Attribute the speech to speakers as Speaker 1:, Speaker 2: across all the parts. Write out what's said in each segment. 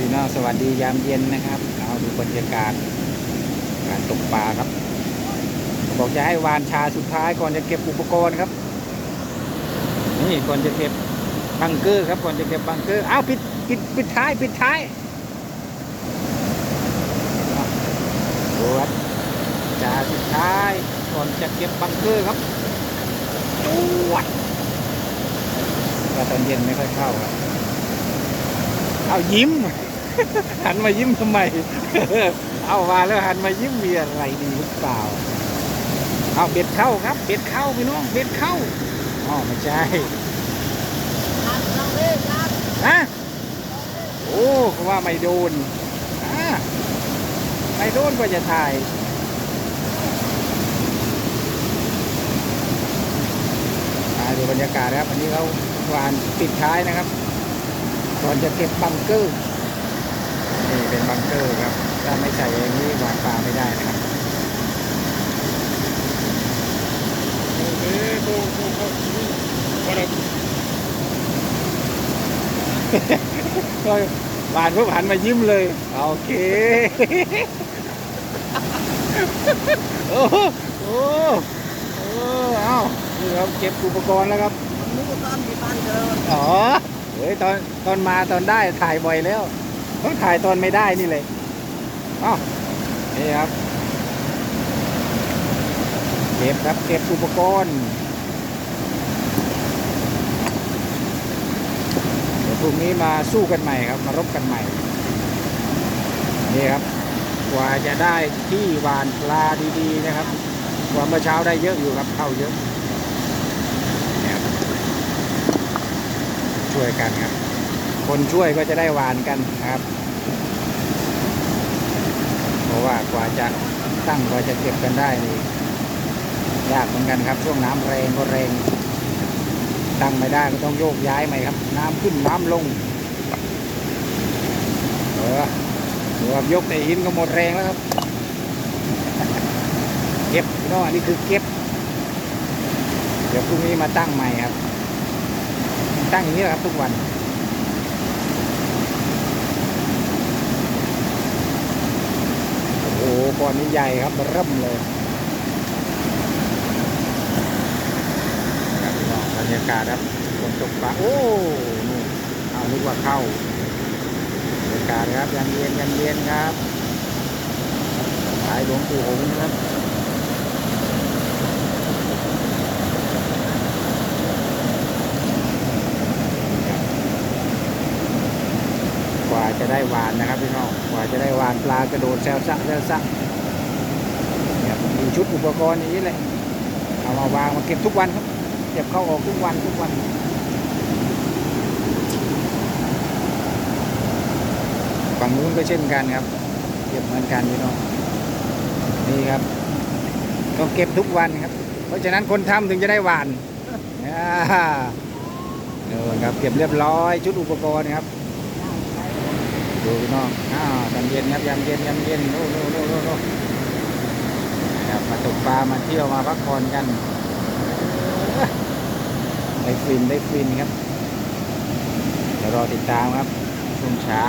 Speaker 1: พี่น้องสวัสดียามเย็นนะครับเอาดูบรรยากาศการตกปลาครับบอกจะให้วานชาสุดท้ายก่อนจะเก็บอุปกรณ์ครับ นี่ก่อนจะเก็บบังเกอร์ครับก่อนจะเก็บบังเกอร์อ้าวปิดปิดปิดท้ายปิดท้ายดูครับชาสุดท้ายก่อนจะเก็บบังเกอร์ครับวัดตอนเย็นไม่ค่อยเข้าครับ เอายิ้ม หันมายิ้มทำไม เอามาแล้วหันมายิ้มมีอะไรดีหรือเปล่า เอาเบ็ดเข้าครับ เบ็ดเข้าพี่น้อง เบ็ดเข้าอ๋อไม่ใช่ฮะโอ้เขาว่าไม่โดนอ่าไม่โดนก็จะถ่ายมาดูบรรยากาศนะครับ อันนี้เขาวานปิดท้ายนะครับ ก่อนจะเก็บบังเกอร์นี่เป็นบังเกอร์ครับ ถ้าไม่ใส่อย่างนี้วางปลาไม่ได้นะครับก็หวานปุ๊บหันมายิ้มเลย โอเค โอ้โหโอ้โหโอ้เอานี่ครับเก็บอุปกรณ์แล้วครับอ๋อ เฮ้ยตอนตอนมาตอนได้ถ่ายบ่อยแล้วต้องถ่ายตอนไม่ได้นี่เลยอ้าวนี่ครับ เก็บครับเก็บอุปกรณ์เดี๋ยวพรุ่งนี้มาสู้กันใหม่ครับ มารบกันใหม่ นี่ครับ กว่าจะได้ที่วานปลาดีๆนะครับกว่าเมื่อเช้าได้เยอะอยู่ครับเข้าเยอะเนี่ยครับ ช่วยกันครับ คนช่วยก็จะได้หวานกันนะครับ เพราะว่ากว่าจะตั้งกว่าจะเก็บกันได้นี่ยากเหมือนกันครับ ช่วงน้ำแรงก็แรงตั้งไม่ได้ก็ต้องโยกย้ายใหม่ครับ น้ำขึ้นน้ำลงเออดูครับยกแต่หินก็หมดแรงแล้วครับ เก็บน้องอันนี้คือเก็บ เดี๋ยวพรุ่งนี้มาตั้งใหม่ครับ ตั้งอย่างนี้แหละครับทุกวันโอ้โหก้อนนี้ใหญ่ครับเริ่มเลยบรรยากาศครับฝนตกปลาโอ้นู่นเอานึกว่าเข้าบรรยากาศครับยันเย็นยันเย็นครับสายหลวงปู่หงส์นะครับ ว่าจะได้หวานนะครับพี่น้องกว่าจะได้หวานปลากระโดดแซวซักแซวซักเนี่ยมีชุดอุปกรณ์อย่างนี้เลยเอามาวางมาเก็บทุกวันครับเก็บเข้าออกทุกวันทุกวันฝั่งนู้นก็เช่นกันครับ เก็บเหมือนกันพี่น้องนี่ครับต้องเก็บทุกวันครับ เพราะฉะนั้นคนทำถึงจะได้หวานอ่าเออครับเก็บเรียบร้อยชุดอุปกรณ์ครับ ดูพี่น้องอ้าวยามเย็นครับยามเย็นยามเย็นโน่โน่โน่โน่โน่ครับมาตกปลามาเที่ยวมาพักผ่อนกันได้ฟินได้ฟินครับเดี๋ยวรอติดตามครับช่วงเช้า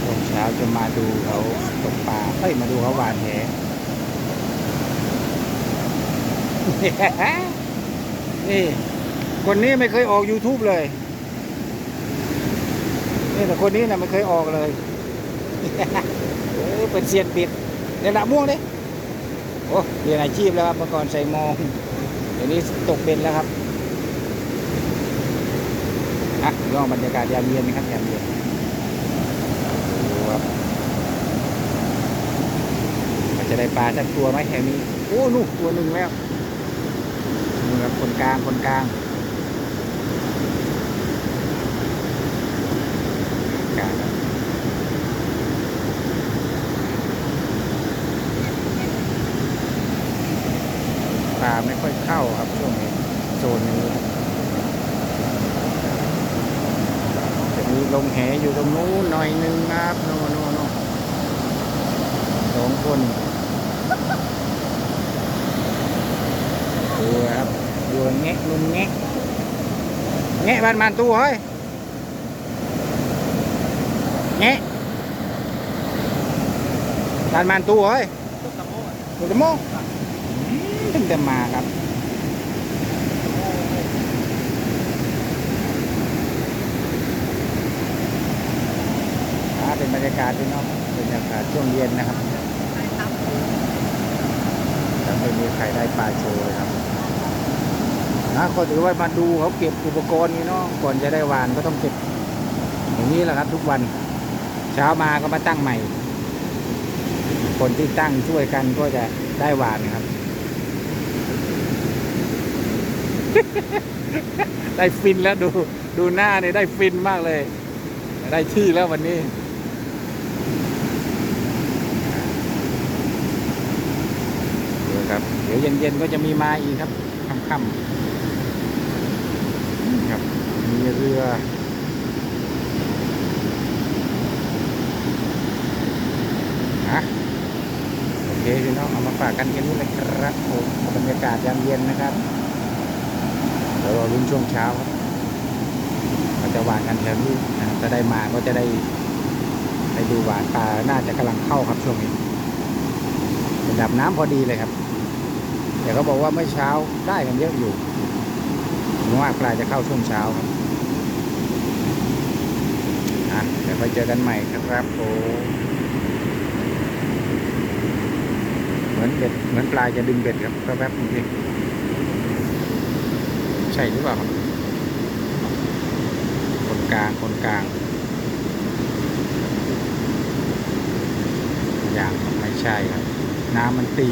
Speaker 1: ช่วงเช้าจะมาดูเขาตกปลาเฮ้ยมาดูเขาหวานแหนี่คนนี้ไม่เคยออก YouTube เลย นี่แต่คนนี้นะไม่เคยออกเลยเออเป็นเซียนปิดเนี่ยหนะม่วงดิโอ้เรียนอาชีพแล้วครับเมื่อก่อนใส่มองเดี๋ยวนี้ตกเป็นแล้วครับอะย่องบรรยากาศยามเย็นนะครับยามเย็นดูครับมันจะได้ปลาสักตัวไหมแถวนี้โอ้นู่นตัวหนึ่งแล้วนี่ครับคนกลางคนกลาง กลางครับปลาไม่ค่อยเข้าครับช่วงนี้โซนนี้จะ มีลงแหอยู่ตรงนู้นหน่อยหนึงครับโน่นโน่นสองคนดูครับดูแงะลุนแงะแงะบ้านมันตัวเฮ้ยแงะร้านมันตู้เฮ้ย
Speaker 2: ต้นตะโมะ
Speaker 1: ตัวจะโมงตึงแต่มาครับ อ่าเป็นบรรยากาศที่น้องบรรยากาศ ช่วงเย็นนะครับแล้วไม่มีใครได้ปลาโชว์เลยครับนะก็ถือว่ามาดูเขาเก็บอุปกรณ์นี่เนาะก่อนจะได้หวานก็ต้องเก็บ อย่างนี้แหละครับ ทุกวันเช้ามาก็มาตั้งใหม่ คนที่ตั้งช่วยกันก็จะได้หวานครับ ได้ฟินแล้วดูดูหน้าเนี่ยได้ฟินมากเลย ได้ที่แล้ววันนี้ เดี๋ยว ครับ เดี๋ยวเย็นๆก็จะมีมาอีกครับค่ำๆครับ มีเรือฮะโอเคพี่น้องเอามาฝากกันแค่นี้เลยครับผมบรรยากาศยามเย็นนะครับเดี๋ยวรอรุ่นช่วงเช้าครับเราจะหวานกันแถวนี้นะจะได้มาก็จะได้ได้ดูหวานปลาน่าจะกำลังเข้าครับช่วงนี้ระดับน้ำพอดีเลยครับ แต่เขาบอกว่าเมื่อเช้าได้กันเยอะอยู่ผมว่าปลาจะเข้าช่วงเช้าครับอะเดี๋ยวไปเจอกันใหม่ครับผมเหมือนเบ็ดเหมือนปลายจะดึงเบ็ดครับแป๊บๆจริงใช่หรือเปล่าครับคนกลางคนกลางอย่างไม่ใช่ครับ น้ำมันตี